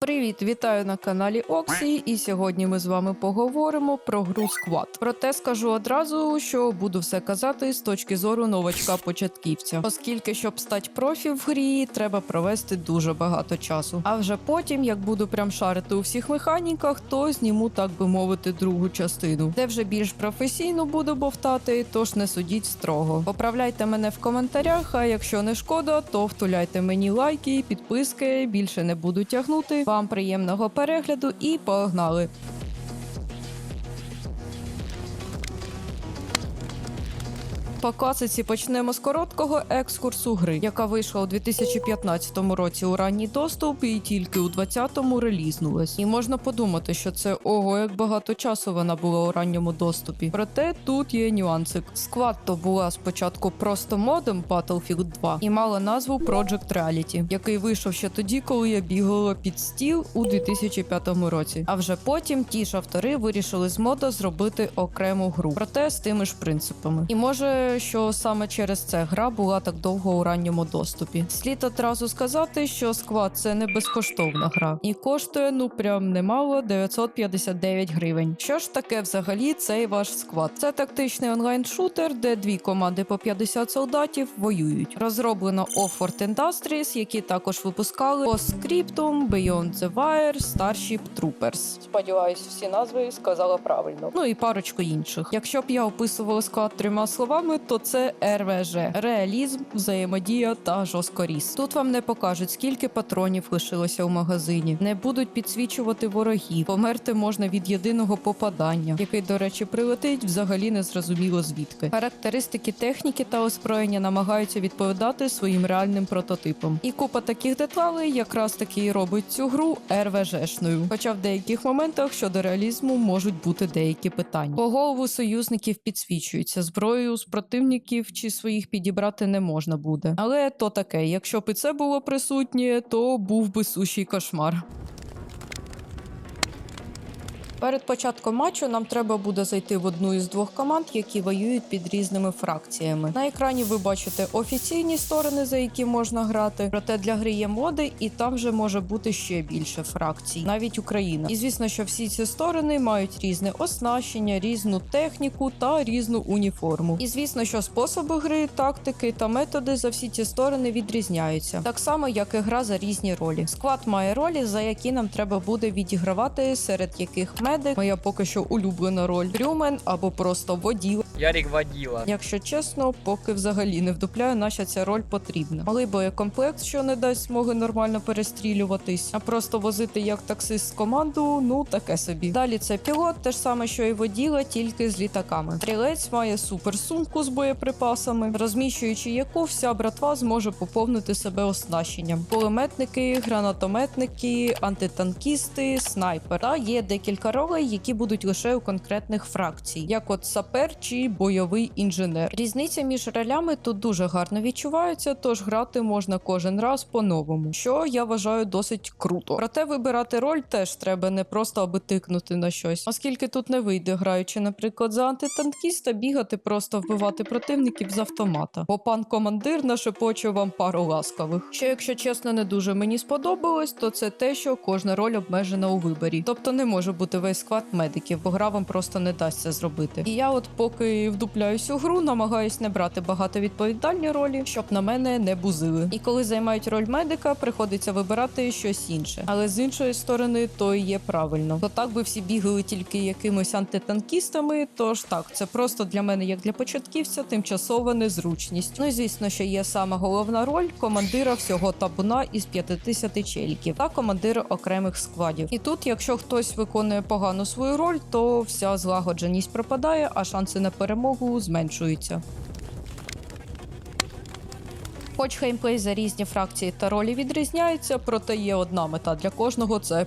Привіт, вітаю на каналі Оксі. І сьогодні ми з вами поговоримо про гру Squad. Проте скажу одразу, що буду все казати з точки зору новачка-початківця, оскільки, щоб стати профі в грі, треба провести дуже багато часу. А вже потім, як буду прям шарити у всіх механіках, то зніму, так би мовити, другу частину, де вже більш професійно буду бовтати, тож не судіть строго. Поправляйте мене в коментарях. А якщо не шкода, то втуляйте мені лайки, підписки. Більше не буду тягнути. Вам приємного перегляду і погнали! По класиці почнемо з короткого екскурсу гри, яка вийшла у 2015 році у ранній доступ і тільки у 20-му релізнулась. І можна подумати, що це ого, як багато часу вона була у ранньому доступі. Проте тут є нюансик. Склад то була спочатку просто модем Battlefield 2 і мала назву Project Reality, який вийшов ще тоді, коли я бігала під стіл у 2005 році. А вже потім ті ж автори вирішили з мода зробити окрему гру, проте з тими ж принципами. І може, що саме через це гра була так довго у ранньому доступі. Слід одразу сказати, що склад це не безкоштовна гра і коштує ну прям немало 959 гривень. Що ж таке взагалі цей ваш склад? Це тактичний онлайн-шутер, де дві команди по 50 солдатів воюють. Розроблено Offord Industries, які також випускали Postscriptum, Beyond the Wire, Starship Troopers. Сподіваюсь, всі назви сказала правильно. Ну і парочку інших. Якщо б я описувала склад трьома словами, то це РВЖ реалізм, взаємодія та жорсткоріз. Тут вам не покажуть, скільки патронів лишилося у магазині, не будуть підсвічувати ворогів. Померти можна від єдиного попадання, який, до речі, прилетить взагалі не зрозуміло звідки. Характеристики техніки та озброєння намагаються відповідати своїм реальним прототипам. І купа таких деталей якраз таки і робить цю гру РВЖшною. Хоча в деяких моментах щодо реалізму можуть бути деякі питання. По голову союзників підсвічується зброєю з противників чи своїх підібрати не можна буде. Але то таке, якщо б це було присутнє, то був би сущий кошмар. Перед початком матчу нам треба буде зайти в одну із двох команд, які воюють під різними фракціями. На екрані ви бачите офіційні сторони, за які можна грати. Проте для гри є моди, і там вже може бути ще більше фракцій, навіть Україна. І звісно, що всі ці сторони мають різне оснащення, різну техніку та різну уніформу. І звісно, що способи гри, тактики та методи за всі ці сторони відрізняються, так само як і гра за різні ролі. Склад має ролі, за які нам треба буде відігравати, серед яких медик, моя поки що улюблена роль, трюмен або просто воділ. Ярик водила. Якщо чесно, поки взагалі не вдупляю, наша ця роль потрібна. Малий боєкомплект, що не дасть змоги нормально перестрілюватись, а просто возити як таксист з команду, ну таке собі. Далі це пілот, те ж саме, що і воділа, тільки з літаками. Стрілець має суперсумку з боєприпасами, розміщуючи яку вся братва зможе поповнити себе оснащенням. Кулеметники, гранатометники, антитанкісти, снайпер. Та є декілька ролей, які будуть лише у конкретних фракцій, як от сапер чи бойовий інженер. Різниця між ролями тут дуже гарно відчувається, тож грати можна кожен раз по-новому, що я вважаю досить круто. Проте вибирати роль теж треба не просто аби тикнути на щось, оскільки тут не вийде, граючи, наприклад, за антитанкіста, бігати, просто вбивати противників з автомата. Бо пан командир нашепоче вам пару ласкавих. Що, якщо чесно, не дуже мені сподобалось, то це те, що кожна роль обмежена у виборі. Тобто не може бути весь склад медиків, бо гра вам просто не дасть це зробити. І я, от поки вдупляюсь у гру, намагаюсь не брати багато відповідальні ролі, щоб на мене не бузили. І коли займають роль медика, приходиться вибирати щось інше. Але з іншої сторони, то і є правильно. То так би всі бігали тільки якимось антитанкістами. Тож так, це просто для мене, як для початківця, тимчасова незручність. Ну і звісно, що є сама головна роль командира всього табуна із 50 челіків та командира окремих складів. І тут, якщо хтось виконує погано свою роль, то вся злагодженість пропадає, а шанси на перемогу зменшуються. Хоч геймплей за різні фракції та ролі відрізняється, проте є одна мета для кожного це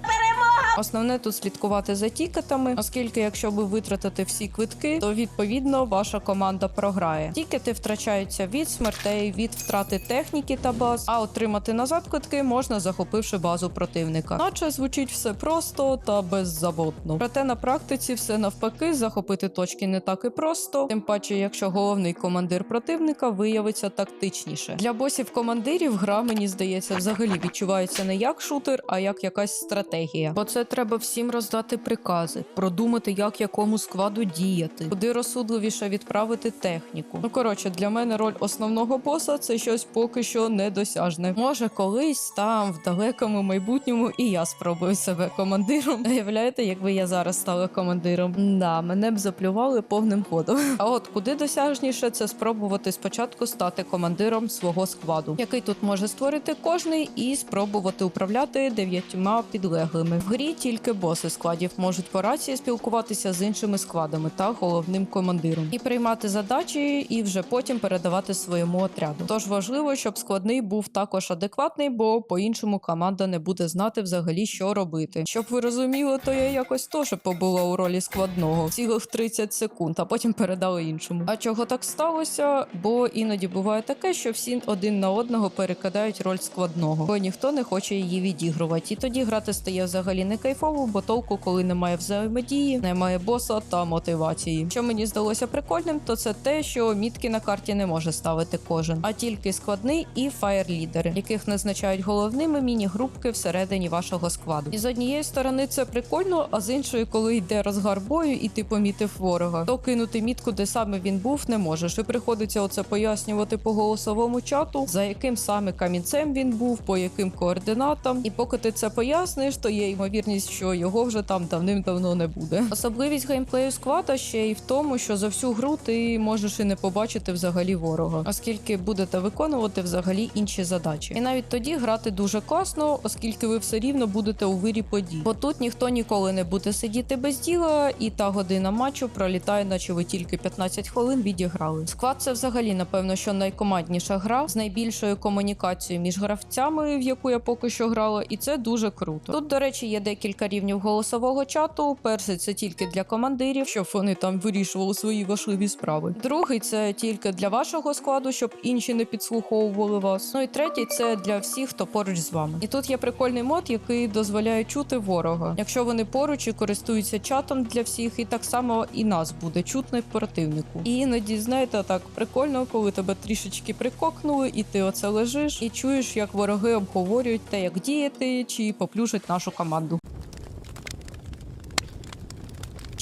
Основне тут слідкувати за тікетами, оскільки якщо ви витратите всі квитки, то відповідно ваша команда програє. Тікети втрачаються від смертей, від втрати техніки та баз, а отримати назад квитки можна захопивши базу противника. Наче звучить все просто та беззаботно. Проте на практиці все навпаки захопити точки не так і просто, тим паче, якщо головний командир противника виявиться тактичніше. Для босів командирів гра, мені здається, взагалі відчувається не як шутер, а як якась стратегія. Бо це треба всім роздати прикази, продумати, як якому складу діяти, куди розсудливіше відправити техніку. Ну коротше, для мене роль основного боса це щось поки що недосяжне. Може, колись там в далекому майбутньому і я спробую себе командиром. Уявляєте, якби я зараз стала командиром? Да, мене б заплювали повним ходом. А от куди досяжніше це спробувати спочатку стати командиром свого складу, який тут може створити кожний, і спробувати управляти дев'ятьма підлеглими. В грі тільки боси складів можуть по рації спілкуватися з іншими складами та головним командиром і приймати задачі, і вже потім передавати своєму отряду. Тож важливо, щоб складний був також адекватний, бо по-іншому команда не буде знати взагалі, що робити. Щоб ви розуміли, то я якось теж побула у ролі складного цілих 30 секунд, а потім передали іншому. А чого так сталося? Бо іноді буває таке, що всі один на одного перекидають роль складного, бо ніхто не хоче її відігрувати. І тоді грати стає взагалі не кайфово, бо толку, коли немає взаємодії, немає боса та мотивації. Що мені здалося прикольним, то це те, що мітки на карті не може ставити кожен, а тільки складний і фаєр-лідери, яких назначають головними міні-групки всередині вашого складу. І з однієї сторони це прикольно, а з іншої, коли йде розгар бою, і ти помітив ворога, то кинути мітку, де саме він був, не можеш. І приходиться оце пояснювати по голосовому чату, за яким саме камінцем він був, по яким координатам. І поки ти це поясниш, то є ймовірність, що його вже там давним-давно не буде. Особливість геймплею сквада ще й в тому, що за всю гру ти можеш і не побачити взагалі ворога, оскільки будете виконувати взагалі інші задачі. І навіть тоді грати дуже класно, оскільки ви все рівно будете у вирі подій. Бо тут ніхто ніколи не буде сидіти без діла, і та година матчу пролітає, наче ви тільки 15 хвилин відіграли. Сквад це взагалі, напевно, що найкомандніша гра з найбільшою комунікацією між гравцями, в яку я поки що грала, і це дуже круто. Тут, до речі, є декілька рівнів голосового чату. Перший це тільки для командирів, щоб вони там вирішували свої важливі справи. Другий це тільки для вашого складу, щоб інші не підслуховували вас. Ну і третій це для всіх, хто поруч з вами. І тут є прикольний мод, який дозволяє чути ворога, якщо вони поруч і користуються чатом для всіх, і так само і нас буде чутно противнику. І іноді, знаєте, так прикольно, коли тебе трішечки прикокнули, і ти оце лежиш і чуєш, як вороги обговорюють те, як діяти, чи поплюжать нашу команду.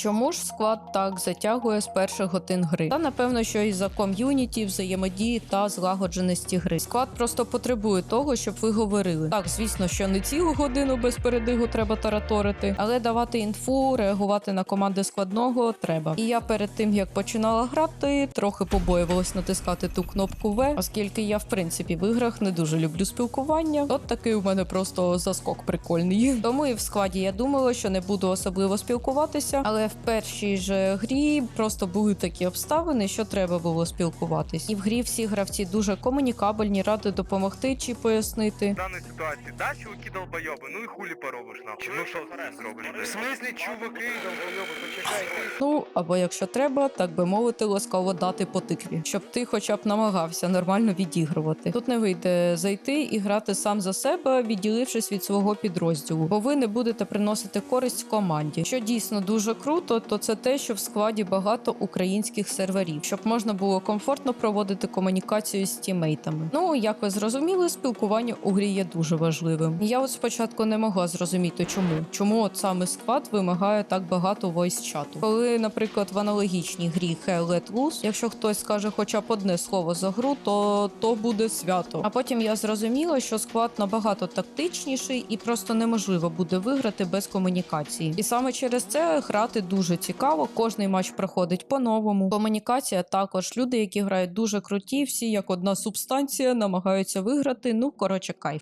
Чому ж склад так затягує з перших годин гри? Та напевно, що із-за ком'юніті, взаємодії та злагодженості гри. Склад просто потребує того, щоб ви говорили. Так, звісно, що не цілу годину без передигу треба тараторити, але давати інфу, реагувати на команди складного треба. І я перед тим як починала грати, трохи побоювалась натискати ту кнопку В, оскільки я в принципі в іграх не дуже люблю спілкування. От такий у мене просто заскок прикольний. Тому і в складі я думала, що не буду особливо спілкуватися, але в першій же грі просто були такі обставини, що треба було спілкуватись. І в грі всі гравці дуже комунікабельні, ради допомогти чи пояснити. В данной ситуации, да, чуваки долбоебы, ну и хули поробишь нам. Ну что зроблю? В смысле, чуваки долбоебы, почекайте. Ну або якщо треба, так би мовити, ласкаво дати по тикві, щоб ти хоча б намагався нормально відігрувати. Тут не вийде зайти і грати сам за себе, відділившись від свого підрозділу, бо ви не будете приносити користь команді. Що дійсно дуже круто, то це те, що в складі багато українських серверів, щоб можна було комфортно проводити комунікацію з тімейтами. Ну як ви зрозуміли, спілкування у грі є дуже важливим. Я от спочатку не могла зрозуміти, чому чому от саме склад вимагає так багато voice чату. Коли, наприклад, в аналогічній грі Hell Let Loose, якщо хтось скаже хоча б одне слово за гру, то то буде свято. А потім я зрозуміла, що склад набагато тактичніший і просто неможливо буде виграти без комунікації. І саме через це грати дуже цікаво. Кожний матч проходить по-новому. Комунікація також люди, які грають дуже круті, всі як одна субстанція, намагаються виграти. Ну коротше, кайф.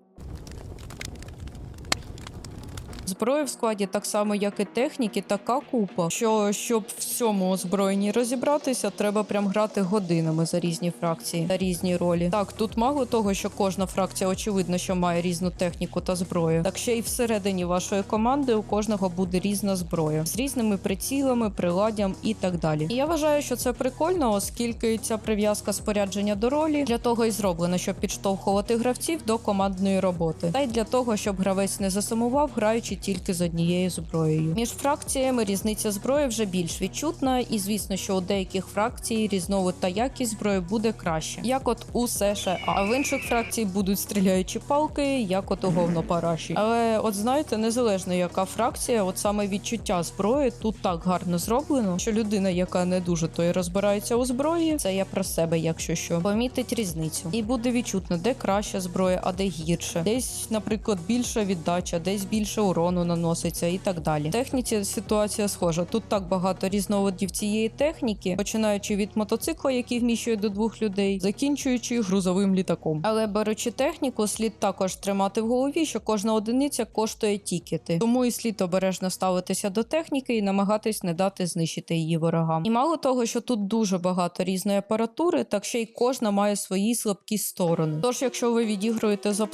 Зброї в складі так само, як і техніки, така купа. Що щоб в цьому озброєнні розібратися, треба прям грати годинами за різні фракції та різні ролі. Так, тут мало того, що кожна фракція очевидно, що має різну техніку та зброю. Так ще й всередині вашої команди у кожного буде різна зброя з різними прицілами, приладдям і так далі. І я вважаю, що це прикольно, оскільки ця прив'язка спорядження до ролі для того і зроблена, щоб підштовхувати гравців до командної роботи, та й для того, щоб гравець не засумував, граючи тільки з однією зброєю. Між фракціями різниця зброї вже більш відчутна, і звісно, що у деяких фракцій різновид та якість зброї буде краще, як от у США. А в інших фракцій будуть стріляючі палки, як от у говнопараші. Але от знаєте, незалежно яка фракція, от саме відчуття зброї тут так гарно зроблено, що людина, яка не дуже то й розбирається у зброї, це я про себе, якщо що, помітить різницю, і буде відчутно, де краща зброя, а де гірше. Десь, наприклад, більша віддача, десь більше урону наноситься і так далі. В техніці ситуація схожа. Тут так багато різновидів цієї техніки, починаючи від мотоцикла, який вміщує до двох людей, закінчуючи грузовим літаком. Але беручи техніку, слід також тримати в голові, що кожна одиниця коштує тікети. Тому і слід обережно ставитися до техніки і намагатись не дати знищити її ворогам. І мало того, що тут дуже багато різної апаратури, так ще й кожна має свої слабкі сторони. Тож, якщо ви відігруєте з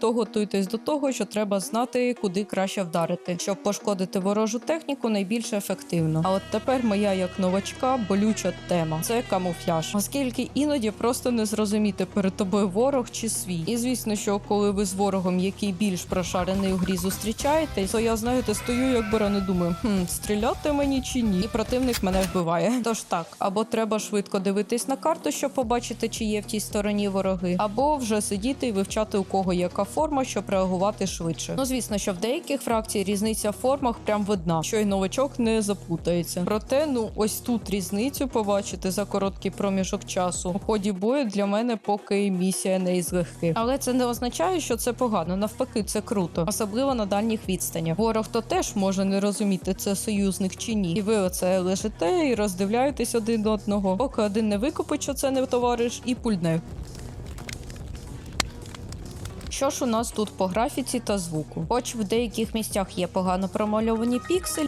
то готуйтесь до того, що треба знати, куди краще вдарити, щоб пошкодити ворожу техніку найбільш ефективно. А от тепер моя як новачка болюча тема це камуфляж, оскільки іноді просто не зрозуміти перед тобою ворог чи свій. І звісно, що коли ви з ворогом, який більш прошарений у грі, зустрічаєтесь, то я знаєте, стою як баран і думаю, хм, стріляти мені чи ні, і противник мене вбиває. Тож так, або треба швидко дивитись на карту, щоб побачити, чи є в тій стороні вороги, або вже сидіти і вивчати у кого яка форма, щоб реагувати швидше. Ну звісно, що в деяких фракцій різниця в формах прям видна, що й новачок не заплутається. Проте, ну ось тут різницю побачити за короткий проміжок часу у ході бою для мене поки місія не із легких. Але це не означає, що це погано. Навпаки, це круто, особливо на дальніх відстанях. Ворог то теж може не розуміти, це союзник чи ні. І ви оце лежите і роздивляєтесь один одного, поки один не викупить, що це не товариш, і пульне. Що ж у нас тут по графіці та звуку? Хоч в деяких місцях є погано промальовані піксель.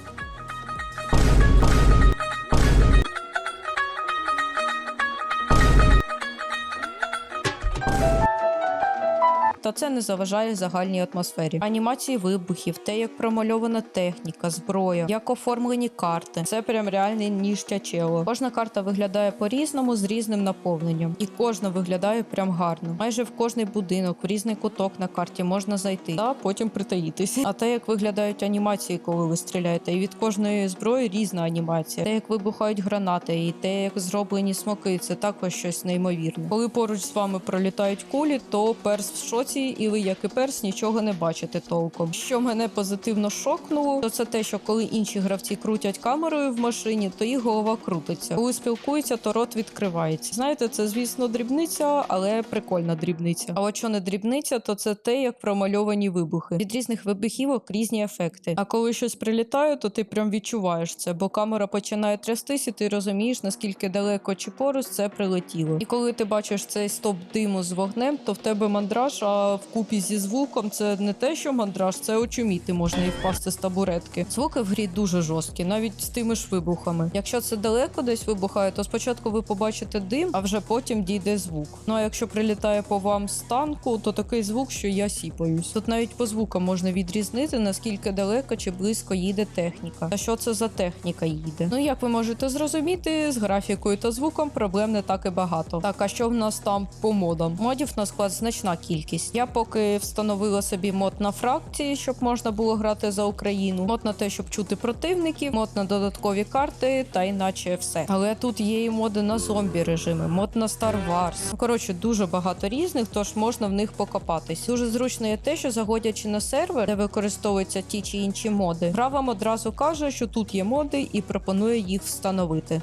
Це не заважає загальній атмосфері. Анімації вибухів, те, як промальована техніка, зброя, як оформлені карти. Це прям реальний ніж тячело. Кожна карта виглядає по-різному з різним наповненням, і кожна виглядає прям гарно. Майже в кожний будинок, в різний куток на карті можна зайти, та потім притаїтися. А те, як виглядають анімації, коли ви стріляєте, і від кожної зброї різна анімація. Те, як вибухають гранати, і те, як зроблені смоки, це також щось неймовірне. Коли поруч з вами пролітають кулі, то перс в шоці, і ви, як і перс, нічого не бачите толком. Що мене позитивно шокнуло, то це те, що коли інші гравці крутять камерою в машині, то їх голова крутиться. Коли спілкуються, то рот відкривається. Знаєте, це звісно дрібниця, але прикольна дрібниця. А от що не дрібниця, то це те, як промальовані вибухи. Від різних вибухівок різні ефекти. А коли щось прилітає, то ти прям відчуваєш це, бо камера починає трястись, і ти розумієш, наскільки далеко чи поруч це прилетіло. І коли ти бачиш цей стоп диму з вогнем, то в тебе мандраж, а вкупі зі звуком це не те, що мандраж, це очуміти можна і впасти з табуретки. Звуки в грі дуже жорсткі, навіть з тими ж вибухами. Якщо це далеко десь вибухає, то спочатку ви побачите дим, а вже потім дійде звук. Ну а якщо прилітає по вам з танку, то такий звук, що я сіпаюсь. Тут навіть по звукам можна відрізнити, наскільки далеко чи близько їде техніка. Та що це за техніка їде? Ну як ви можете зрозуміти, з графікою та звуком проблем не так і багато. Так, а що в нас там по модам? Модів на склад значна кількість. Я поки встановила собі мод на фракції, щоб можна було грати за Україну, мод на те, щоб чути противників, мод на додаткові карти, та іначе все. Але тут є і моди на зомбі режими, мод на Star Wars. Коротше, дуже багато різних, тож можна в них покопатись. Дуже зручно є те, що загодячи на сервер, де використовуються ті чи інші моди, гра вам одразу каже, що тут є моди, і пропонує їх встановити.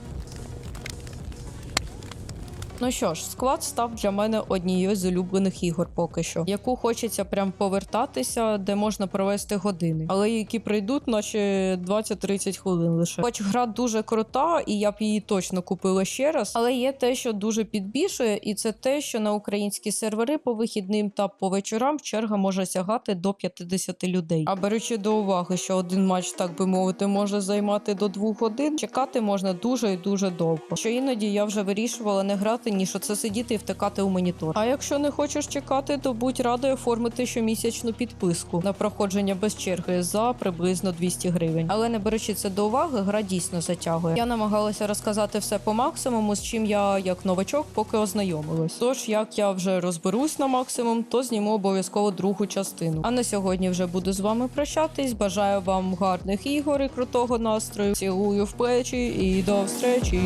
Ну що ж, склад став для мене однією з улюблених ігор поки що, яку хочеться прям повертатися, де можна провести години, але які прийдуть наче 20-30 хвилин лише. Хоч гра дуже крута, і я б її точно купила ще раз. Але є те, що дуже підбішує, і це те, що на українські сервери по вихідним та по вечорам черга може сягати до 50 людей. А беручи до уваги, що один матч, так би мовити, може займати до двох годин, чекати можна дуже і дуже довго. Що іноді я вже вирішувала не грати, ніж оце сидіти і втикати у монітор. А якщо не хочеш чекати, то будь радий оформити щомісячну підписку на проходження без черги за приблизно 200 гривень. Але не беручи це до уваги, гра дійсно затягує. Я намагалася розказати все по максимуму, з чим я як новачок поки ознайомилась. Тож як я вже розберусь на максимум, то зніму обов'язково другу частину. А на сьогодні вже буду з вами прощатись. Бажаю вам гарних ігор і крутого настрою. Цілую в плечі і до встречі.